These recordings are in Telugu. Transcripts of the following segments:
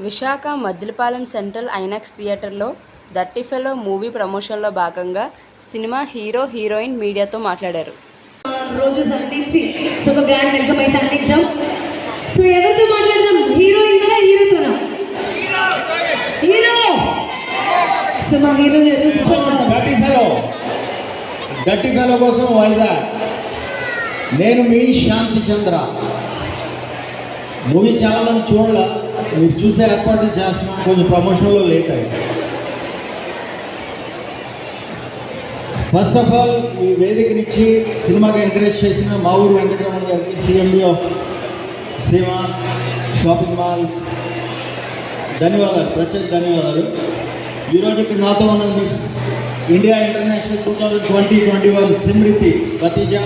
విశాఖ మద్దిలపాలెం సెంట్రల్ ఐనాక్స్ థియేటర్లో దట్టి ఫెలో మూవీ ప్రమోషన్లో భాగంగా సినిమా హీరో హీరోయిన్ మీడియాతో మాట్లాడారు. రోజెస్ అందించి సో ఒక గ్రాండ్ వెల్కమ్ అయితే అందించాం. సో ఎవరితో మాట్లాడదాం? హీరోయిన్ కదా హీరోతోనా? హీరో! సో మా హీరో గారు గట్టి ఫెలో. గట్టి ఫెలో కోసం వైజాగ్. నేను మీ శాంతి చంద్ర. మూవీ చాలా మంది చూడాల. మీరు చూసే ఏర్పాట్లు చేస్తున్నాం. కొంచెం ప్రమోషన్లో లేట్ అయ్యి ఫస్ట్ ఆఫ్ ఆల్ ఈ వేదికనిచ్చి సినిమాకి ఎంకరేజ్ చేసిన మా ఊరు వెంకటరమణ గారికి CMD of cinema shopping malls ధన్యవాదాలు. ప్రత్యేక ధన్యవాదాలు. ఈరోజు ఇక్కడ నాతో ఉన్నది Miss India International two thousand twenty twenty one Simrithi Bathija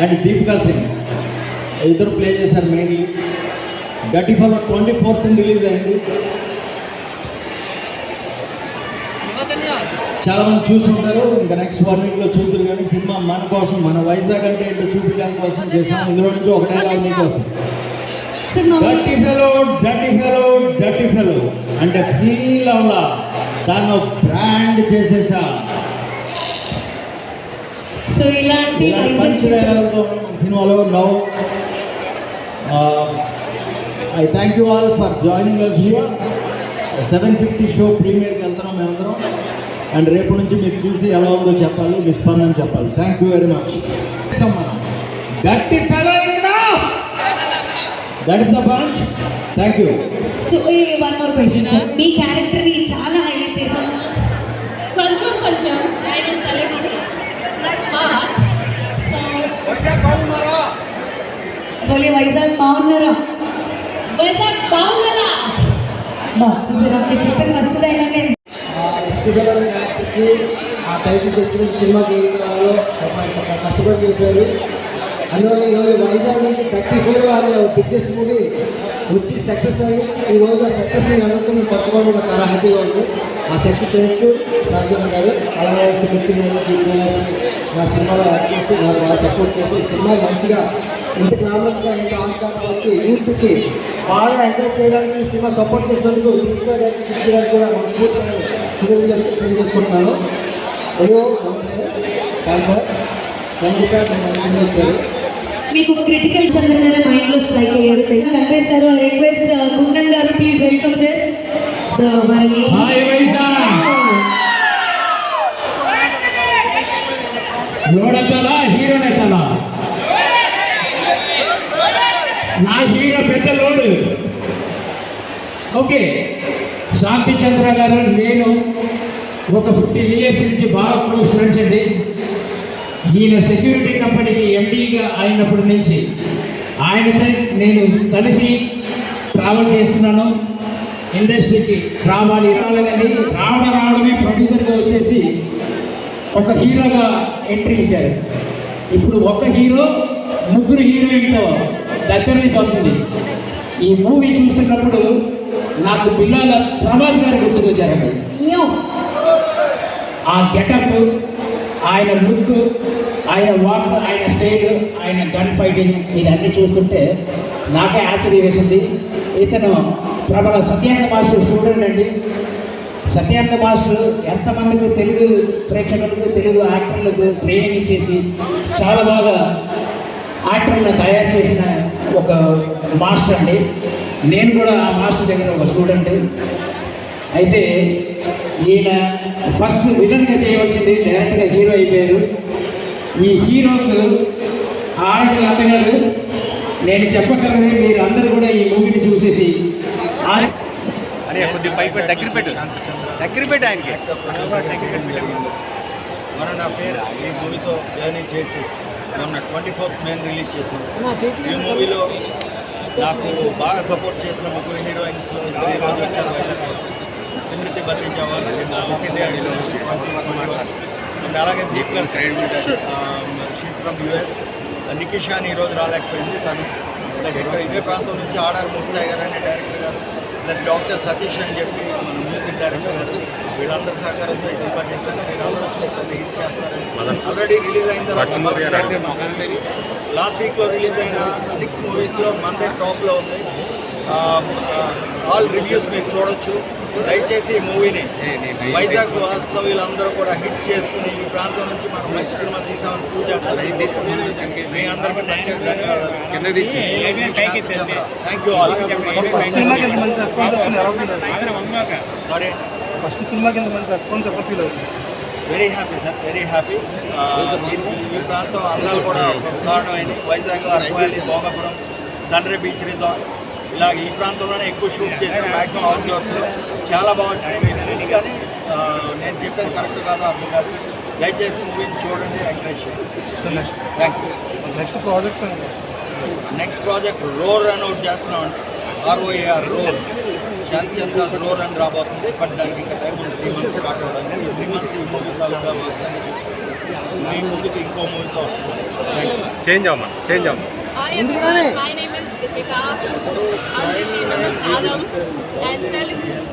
and Deepika Singh ఇద్దరు ప్లే చేశారు మెయిన్లీ గట్టి ఫాలో ట్వంటీ ఫోర్త్ రిలీజ్ అయింది చాలా మంది చూసుంటారు. ఇంకా నెక్స్ట్ వన్ వీక్లో చూద్దరు కానీ సినిమా మన కోసం మన వైజాగ్ అంటే ఏంటో చూపించడం కోసం చేసాం ఇందులో నుంచి ఒక డైలాగ్ మీకోసం సో మా dirty fellow dirty fellow dirty fellow అంటే ఫీల్ అవ్వాలా? దాన్ని బ్రాండ్ చేసేసా. సో ఇలాంటి ఇలా మంచి మన సినిమాలో now I thank you all for joining us here seven fifty show ప్రీమియర్కి వెళ్తున్నాం మేమందరం. అండ్ రేపు నుంచి మీరు చూసి ఎలా ఉందో చెప్పాలి మీ స్పందన చెప్పాలి. థ్యాంక్ యూ వెరీ మచ్ గట్టి that is the punch thank you so one more question me character కొంచెం ఆయన బోలే వైజాగ్ బాగున్నారా? వైజాగ్ బాగున్నారా? బా చూసారా? మీరు చెప్పిన ఫస్ట్ ఆ టైటిల్ ఫెస్టివల్ సినిమాకి ఏం కావాలో కష్టపడి చేశారు. అందువల్ల ఈరోజు వైజాగ్ నుంచి థర్టీ ఫోర్ అనే బిగ్గెస్ట్ మూవీ వచ్చి సక్సెస్ అయ్యి ఈ రోజు ఆ సక్సెస్ అందరితో మేము పంచుకోవడం కూడా చాలా హ్యాపీగా ఉంది. ఆ సక్సెస్ రేపు సాధ్యం గారు అలాగే సిమెంట్ నా సినిమాలో యాక్ట్ చేసి నాకు బాగా సపోర్ట్ చేసి సినిమా మంచిగా ఇంత క్లామర్స్గా ఇంత ఆన్కాంట్ వచ్చి యూత్కి బాగా ఎంకరేజ్ చేయడానికి సినిమా సపోర్ట్ చేసినందుకు దీపికా గారికి కూడా మనస్ఫూర్తిగా తెలియజేసు తెలియజేసుకుంటున్నాను. అయ్యో sir sir thank you sir నేను సినిమా ఇచ్చారు. మీకు క్రిటికల్ చంద్రగారు మైండ్లో స్ట్రైక్ అయ్యారు కనిపిస్తారు రిక్వెస్ట్ కుందన్ గారు ప్లీజ్ వెల్కమ్ సార్ సో మరి హీరోనే తల. నా హీరో పెద్ద లోడు. ఓకే. శాంతి చంద్ర గారు నేను ఒక ఫిఫ్టీన్ ఇయర్స్ నుంచి బాగా క్లోజ్ ఫ్రెండ్స్ అండి. ఈయన సెక్యూరిటీ కంపెనీ ఎండీగా అయినప్పటి నుంచి ఆయనతో నేను కలిసి ట్రావెల్ చేస్తున్నాను. ఇండస్ట్రీకి రావాలి. రాలేదండి రావడం రావడమే ప్రొడ్యూసర్గా వచ్చేసి ఒక హీరోగా ఎంట్రీ ఇచ్చారు. ఇప్పుడు ఒక హీరో ముగ్గురు హీరోయిన్తో దగ్గరని పోతుంది ఈ మూవీ చూస్తున్నప్పుడు నాకు పిల్లల ప్రభాస్ గారు గుర్తుకొచ్చారండి. ఆ గెటప్ ఆయన లుక్ ఆయన వాక్ ఆయన స్టైల్ ఆయన గన్ ఫైటింగ్ ఇదన్నీ చూస్తుంటే నాకే ఆశ్చర్యం వేసింది. ఇతను ప్రబల సత్యానంద మాస్టర్ స్టూడెంట్ అండి. సత్యానంద మాస్టర్ ఎంతమందికి తెలుగు ప్రేక్షకులకు తెలుగు యాక్టర్లకు ట్రైనింగ్ ఇచ్చేసి చాలా బాగా యాక్టర్లను తయారు చేసిన ఒక మాస్టర్ అండి. నేను కూడా ఆ మాస్టర్ దగ్గర ఒక స్టూడెంట్ అయితే ఈయన ఫస్ట్ విలన్గా చేయవచ్చింది డైరెక్ట్గా హీరో అయిపోయారు. ఈ హీరోకు ఆర్ట్ అతగాడు నేను చెప్పగలను మీరు అందరూ కూడా ఈ మూవీని చూసేసి దగ్గర పెట్టు. దగ్గర పెట్టు ఆయనకి. మన నా పేరు ఈ మూవీతో జర్నీ చేసి మొన్న ట్వంటీ ఫోర్త్ మేన్ రిలీజ్ చేసింది. ఈ మూవీలో నాకు బాగా సపోర్ట్ చేసిన ముగ్గురు హీరోయిన్స్లో ఇద్దరు ఈరోజు వచ్చారు. వైజాగ్ కోసం సిమ్రితి బతీజా వాళ్ళు అండ్ అలాగే దీపికా షీస్ ఫ్రమ్ యూఎస్ నికిషాని ఈరోజు రాలేకపోయింది. తను ప్లస్ ఇక్కడ ఇదే ప్రాంతం నుంచి ఆడారు ముత్సాయి గారు అనే డైరెక్టర్ గారు ప్లస్ డాక్టర్ సతీష్ అని చెప్పి మన మ్యూజిక్ డైరెక్టర్ గారు వీళ్ళందరి సహకారంతో ఈ సినిమా చేశాను మీరు అందరూ చూసుకొని హిట్ చేస్తారని. ఆల్రెడీ రిలీజ్ అయిన తర్వాత లాస్ట్ వీక్లో రిలీజ్ అయిన సిక్స్ మూవీస్లో మందే టాప్లో ఉంది. ఆల్ రివ్యూస్ మీరు చూడొచ్చు. దయచేసి ఈ మూవీని వైజాగ్ వాస్తవ వీళ్ళందరూ కూడా హిట్ చేసుకుని ఈ ప్రాంతం నుంచి మనం మంచి సినిమా తీసామని మీ అందరికీ ప్రత్యేక ధన్యవాదాలు thank you all sorry first మంచి రెస్పాన్స్ ఫీల్ అవుతుంది? Very happy sir very happy ఈ ప్రాంతం అందాలు కూడా కారణమైంది. Vizag Araku valley Bhogapuram Sunray beach resorts ఇలా ఈ ప్రాంతంలోనే ఎక్కువ షూట్ చేశాం మ్యాక్సిమం అవుట్డోర్స్లో చాలా బాగుంటుంది మీరు చూసి కానీ నేను చెప్పేది కరెక్ట్ కాదు అర్థం కాదు. దయచేసి మూవీని చూడండి ఎంకరేజ్ చేయండి. So next thank you next projects అండి. Next project roar run out చేస్తున్నామండి. R O A R roar Shanti Chandra's roar అని రాబోతుంది బట్ దానికి ఇంకా టైం ఉంది. త్రీ మంత్స్ స్టార్ట్ అవ్వడానికి. ఈ త్రీ మంత్స్ ఈ మూవీ తాలూకా వర్క్స్ అన్ని చూసుకుంటే మీ ముందుకు ఇంకో మూవీతో వస్తుంది థ్యాంక్ యూ చేంజ్ అవ్వమా చేంజ్ అవ్వమా Pick up, Anjali, Namaskaram, and Telugu.